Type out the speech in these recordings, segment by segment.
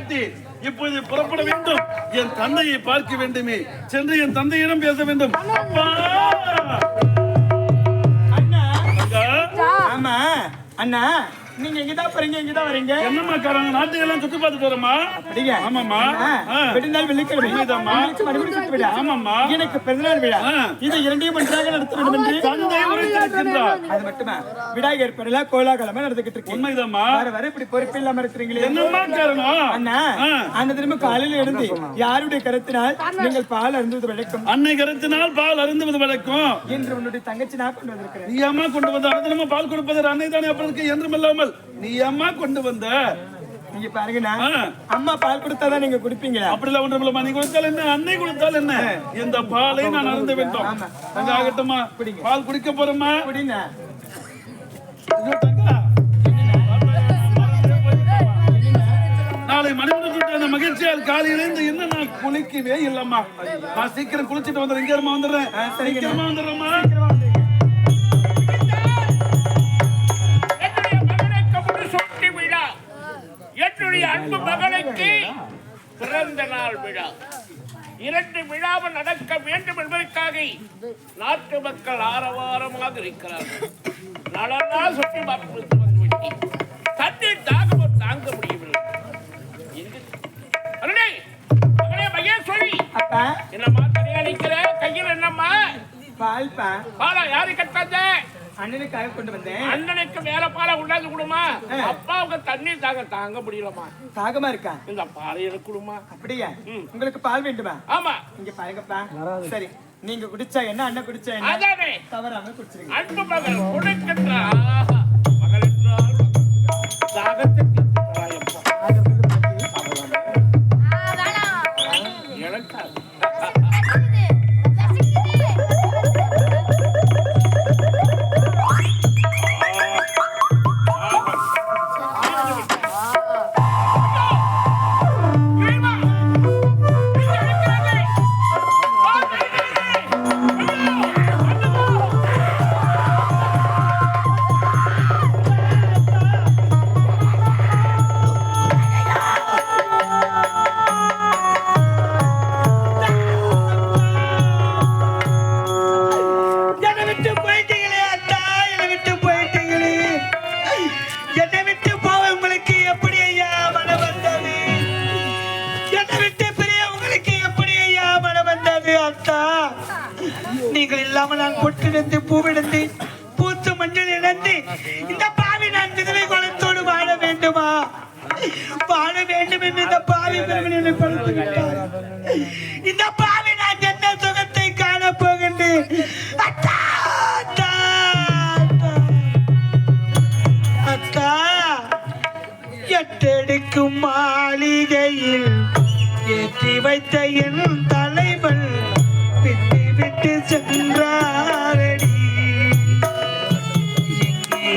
விட்டு இப்பொழுது புறப்பட வேண்டும். என் தந்தையை பார்க்க வேண்டுமே. சென்று என் தந்தையிடம் பேச வேண்டும். அண்ணா! ஆமா அண்ணா! நீங்க எங்கதான் போறீங்க எங்கதான் வரீங்க. என்னம்மா காரங்க நாட்டுக்கெல்லாம் சுத்தி பார்த்துட்டு வரமா அப்படிங்க ஆமாம்மா. விடுநாள் வெள்ளிக்கிழமை. மறுபடியும் சுத்து விழா ஆமாம்மா. எனக்கு பிறந்தநாள் விழா. இது இரண்டையும் ஒன்றாக நடத்த வேண்டும் என்று தந்தை உரைத்திருக்கின்றார் அது மட்டுமா? விநாயகர் பிறல கோலாகலமா நடந்துகிட்டு இருக்கு. உண்மைதாம்மா. வர வர இப்படி பொறுப்பு இல்லாம இருக்கிறீங்களே. என்னம்மா காரணம்? அண்ணா. அந்த தினம காலையில எழுந்து யாருடைய கருத்தினால் நீங்கள் பால் அருந்துவது வழக்கம்? அன்னை கருத்தினால் பால் அருந்துவது வழக்கம். என்று உன்னுடைய தங்கச்சி நான் கொண்டு வந்திருக்கிறேன். நீ அம்மா கொண்டு வந்த அனுதினமா பால் கொடுப்பது அன்னை தானே அப்புறம் இருக்கு என்றும் இல்லாமல்? நீ அம்மா கொண்டு வந்த? நீங்க பாருங்கண்ணா. அம்மா பால் கொடுத்தாதான் நீங்க குடிப்பீங்களா அப்படிலாம் ஒன்றும் இல்லம்மா. நீ கொடுத்தால் என்ன? அன்னை கொடுத்தால் என்ன? இந்த பாலை நான் அருந்த வேண்டும். அங்க ஆகட்டுமா குடிங்க. பால் குடிக்க போறோமா தங்கா. நாளை சுட்டு அந்த மகிழ்ச்சியால் காலையில இருந்து இன்னும் நான் குளிக்கவே இல்லம்மா. நான் சீக்கிரம் குளிச்சிட்டு வந்துடுறேன். இங்க வந்துடுறேன். சீக்கிரமா வந்துடுறேம்மா. என்னுடைய அன்பு மகனுக்கு பிறந்த நாள் விழா. இரண்டு விழாவும் நடக்க வேண்டும் என்பதற்காக நாட்டு மக்கள் ஆரவாரமாக இருக்கிறார்கள். நாளெல்லாம் சுற்றி பார்த்து வந்து விட்டேன் தண்ணீர் தாகமும் தாங்க முடியவில்லை. அருணே, மகனே மகேஸ்வரி என்னம்மா தனியா நிக்கிற கையில் என்னம்மா? பாலா யாரு கட்டாத அண்ணனுக்காக கொண்டு வந்தேன். அண்ணனுக்கு மேல பாலை கொண்டாந்து கொடுமா. அப்பாவுக்கு தண்ணீர் தாங்க தாங்க முடியலமா தாகமா இருக்கா? இந்த பாலை எனக்கு கொடுமா. அப்படியா. உங்களுக்கு பால் வேண்டுமா? ஆமா. இங்க பாருங்கப்பா. சரி நீங்க குடிச்சா என்ன அண்ணன் குடிச்சா என்ன? தவறாம குடிச்சிருங்க. அன்பு மகள் கொடுக்கின்றார் ஆஹா, மகள் என்றால் தாகத்தை நீங்கள் இல்லாம நான் பொட்டிழந்து பூவிழந்து பூத்து மஞ்சள் இழந்து இந்த பாவி நான் விதவை குலத்தோடு வாழ வேண்டுமா? வாழ வேண்டும் என்று இந்த பாவி பெருமன் கொடுத்து விட்டார் இந்த பாவி நான் என்ன சுகத்தை காண போகின்றேன்? அத்தா, அத்தா, அத்தா. எட்டெடுக்கும் மாளிகையில் ஏற்றி வைத்த என் தலைவன் விட்டு சென்றாரடி. எங்கே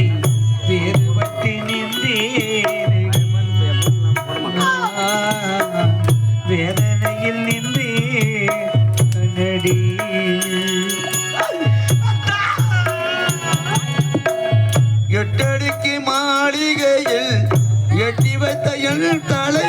வேறுபட்டு நின்றேன். வேதனையில் நின்று நடி எட்டடிக்கு மாளிகையில் எட்டி வைத்த என் தலை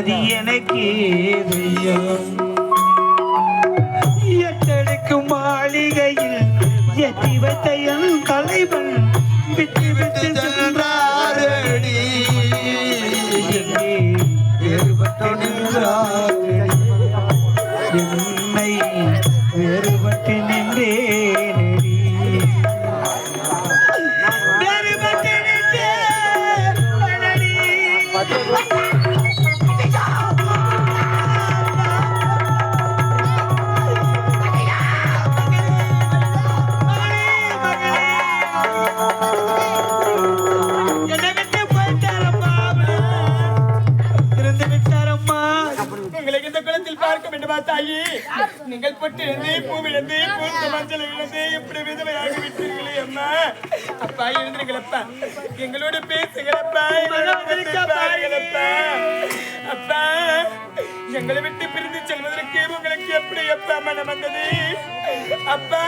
கதி எனக்கு ஏது அப்பா எழுந்திருங்களப்பா எங்களோட பேசுகிறப்பா அப்பா எங்களை விட்டு பிரிந்து செல்வதற்கு உங்களுக்கு எப்படி அப்பா மனம் வந்தது? அப்பா.